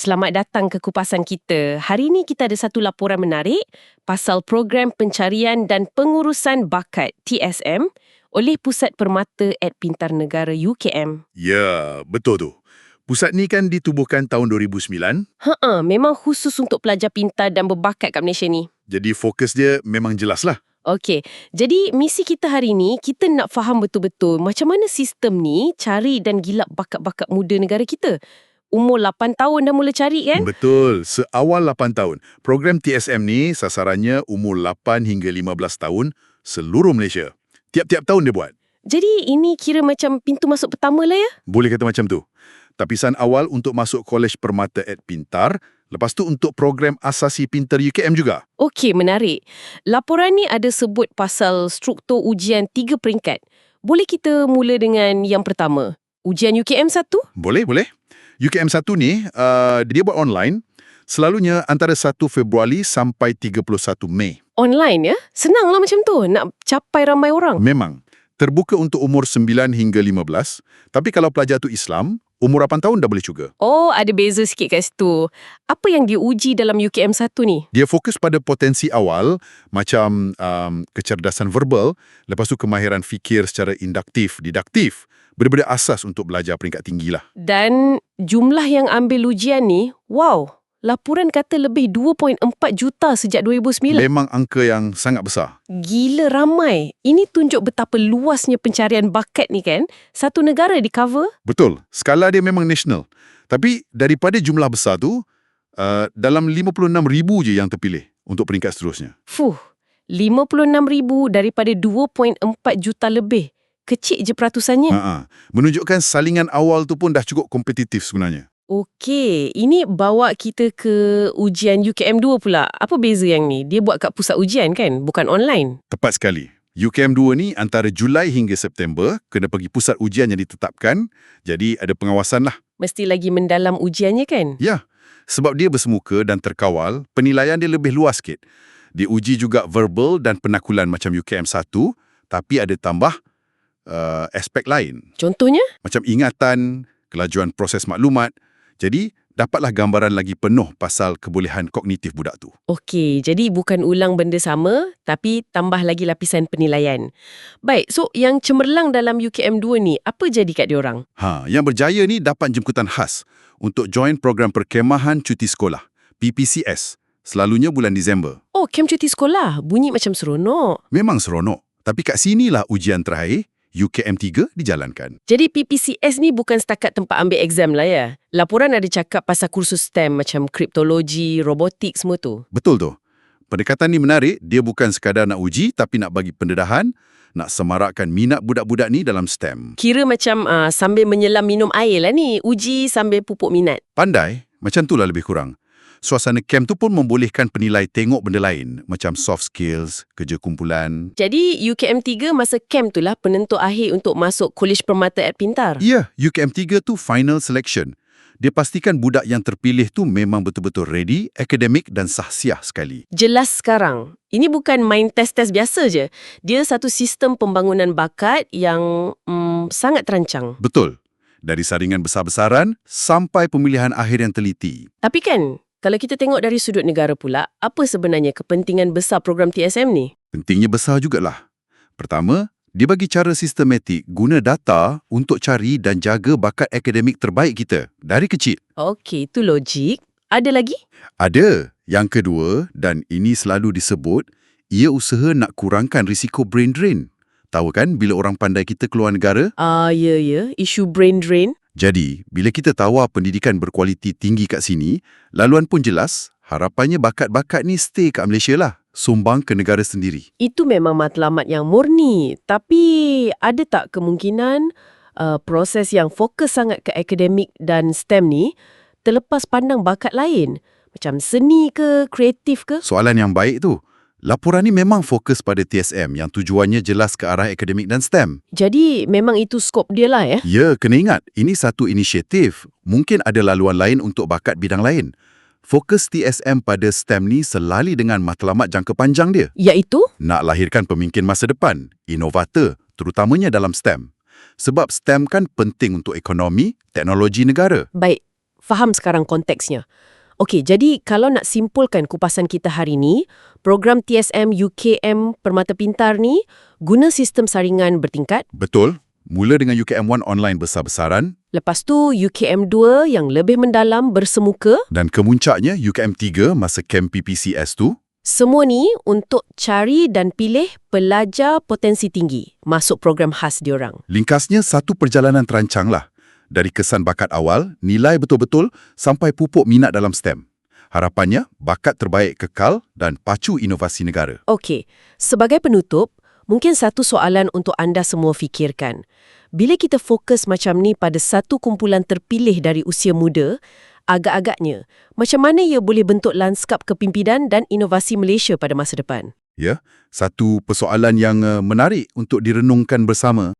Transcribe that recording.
Selamat datang ke kupasan kita. Hari ini kita ada satu laporan menarik pasal program pencarian dan pengurusan bakat TSM oleh Pusat Permata Ad Pintar Negara UKM. Ya, betul tu. Pusat ni kan ditubuhkan tahun 2009, Ha memang khusus untuk pelajar pintar dan berbakat kat Malaysia ni. jadi fokus dia memang jelas lah. Okey, jadi misi kita hari ini, kita nak faham betul-betul macam mana sistem ni cari dan gilap bakat-bakat muda negara kita. Umur 8 tahun dah mula cari kan? Betul, seawal 8 tahun. Program TSM ni sasarannya umur 8 hingga 15 tahun seluruh Malaysia. Tiap-tiap tahun dia buat. Jadi ini kira macam pintu masuk pertama lah ya? Boleh kata macam tu. Tapisan awal untuk masuk Kolej Permata Ad Pintar, lepas tu untuk program asasi pintar UKM juga. Okey, menarik. Laporan ni ada sebut pasal struktur ujian tiga peringkat. Boleh kita mula dengan yang pertama? Ujian UKM 1? Boleh, boleh. UKM 1 ni, uh, dia buat online, selalunya antara 1 Februari sampai 31 Mei. Online ya? Senanglah macam tu, nak capai ramai orang. Memang, terbuka untuk umur 9 hingga 15, tapi kalau pelajar tu Islam, umur 8 tahun dah boleh juga. Oh, ada beza sikit kat situ. Apa yang diuji dalam UKM 1 ni? Dia fokus pada potensi awal, macam um, kecerdasan verbal, lepas tu kemahiran fikir secara induktif, didaktif, benar-benar asas untuk belajar peringkat tinggi lah. Dan jumlah yang ambil ujian ni, wow, laporan kata lebih 2.4 juta sejak 2009. Memang angka yang sangat besar. Gila ramai. Ini tunjuk betapa luasnya pencarian bakat ni kan. Satu negara di cover. Betul, skala dia memang nasional. Tapi daripada jumlah besar tu, uh, dalam 56,000 je yang terpilih untuk peringkat seterusnya. Fuh, 56,000 daripada 2.4 juta lebih. Kecil je peratusannya. Ha Menunjukkan salingan awal tu pun dah cukup kompetitif sebenarnya. Okey, ini bawa kita ke ujian UKM 2 pula. Apa beza yang ni? Dia buat kat pusat ujian kan? Bukan online. Tepat sekali. UKM 2 ni antara Julai hingga September kena pergi pusat ujian yang ditetapkan. Jadi ada pengawasan lah. Mesti lagi mendalam ujiannya kan? Ya, sebab dia bersemuka dan terkawal, penilaian dia lebih luas sikit. Dia uji juga verbal dan penakulan macam UKM 1, tapi ada tambah uh, aspek lain. Contohnya? Macam ingatan, kelajuan proses maklumat. Jadi, dapatlah gambaran lagi penuh pasal kebolehan kognitif budak tu. Okey, jadi bukan ulang benda sama, tapi tambah lagi lapisan penilaian. Baik, so yang cemerlang dalam UKM 2 ni, apa jadi kat diorang? Ha, yang berjaya ni dapat jemputan khas untuk join program perkemahan cuti sekolah, PPCS, selalunya bulan Disember. Oh, kem cuti sekolah. Bunyi macam seronok. Memang seronok. Tapi kat sinilah ujian terakhir, UKM3 dijalankan. Jadi PPCS ni bukan setakat tempat ambil exam lah ya. Laporan ada cakap pasal kursus STEM macam kriptologi, robotik semua tu. Betul tu. Pendekatan ni menarik, dia bukan sekadar nak uji tapi nak bagi pendedahan, nak semarakkan minat budak-budak ni dalam STEM. Kira macam uh, sambil menyelam minum air lah ni. Uji sambil pupuk minat. Pandai, macam itulah lebih kurang. Suasana camp tu pun membolehkan penilai tengok benda lain, macam soft skills, kerja kumpulan. Jadi UKM 3 masa camp tu lah penentu akhir untuk masuk Kolej Permata Ad Pintar. Ya, UKM3 tu final selection. Dia pastikan budak yang terpilih tu memang betul-betul ready, akademik dan sahsiah sekali. Jelas sekarang. Ini bukan main test-test biasa je. Dia satu sistem pembangunan bakat yang mm, sangat terancang. Betul. Dari saringan besar-besaran sampai pemilihan akhir yang teliti. Tapi kan, kalau kita tengok dari sudut negara pula, apa sebenarnya kepentingan besar program TSM ni? Pentingnya besar jugalah. Pertama, dia bagi cara sistematik guna data untuk cari dan jaga bakat akademik terbaik kita dari kecil. Okey, itu logik. Ada lagi? Ada. Yang kedua, dan ini selalu disebut, ia usaha nak kurangkan risiko brain drain. Tahu kan bila orang pandai kita keluar negara? Ah, ya, ya. Isu brain drain. Jadi, bila kita tawar pendidikan berkualiti tinggi kat sini, laluan pun jelas, harapannya bakat-bakat ni stay kat Malaysia lah, sumbang ke negara sendiri. Itu memang matlamat yang murni. Tapi ada tak kemungkinan uh, proses yang fokus sangat ke akademik dan STEM ni terlepas pandang bakat lain? Macam seni ke, kreatif ke? Soalan yang baik tu. Laporan ni memang fokus pada TSM yang tujuannya jelas ke arah akademik dan STEM. Jadi memang itu skop dia lah ya? Ya, kena ingat, ini satu inisiatif. Mungkin ada laluan lain untuk bakat bidang lain. Fokus TSM pada STEM ni selali dengan matlamat jangka panjang dia. Iaitu? Nak lahirkan pemimpin masa depan, inovator, terutamanya dalam STEM. Sebab STEM kan penting untuk ekonomi, teknologi negara. Baik, faham sekarang konteksnya. Okey, jadi kalau nak simpulkan kupasan kita hari ni, program TSM UKM Permata Pintar ni guna sistem saringan bertingkat, Betul. Mula dengan UKM1 online besar-besaran lepas tu UKM2 yang lebih mendalam bersemuka, dan kemuncaknya UKM3 masa camp PPCS tu semua ni untuk cari dan pilih pelajar potensi tinggi masuk program khas diorang. Ringkasnya satu perjalanan terancang lah. Dari kesan bakat awal, nilai betul-betul sampai pupuk minat dalam STEM. Harapannya, bakat terbaik kekal dan pacu inovasi negara. Okey, sebagai penutup, mungkin satu soalan untuk anda semua fikirkan. Bila kita fokus macam ni pada satu kumpulan terpilih dari usia muda, agak-agaknya, macam mana ia boleh bentuk lanskap kepimpinan dan inovasi Malaysia pada masa depan? Ya, satu persoalan yang uh, menarik untuk direnungkan bersama.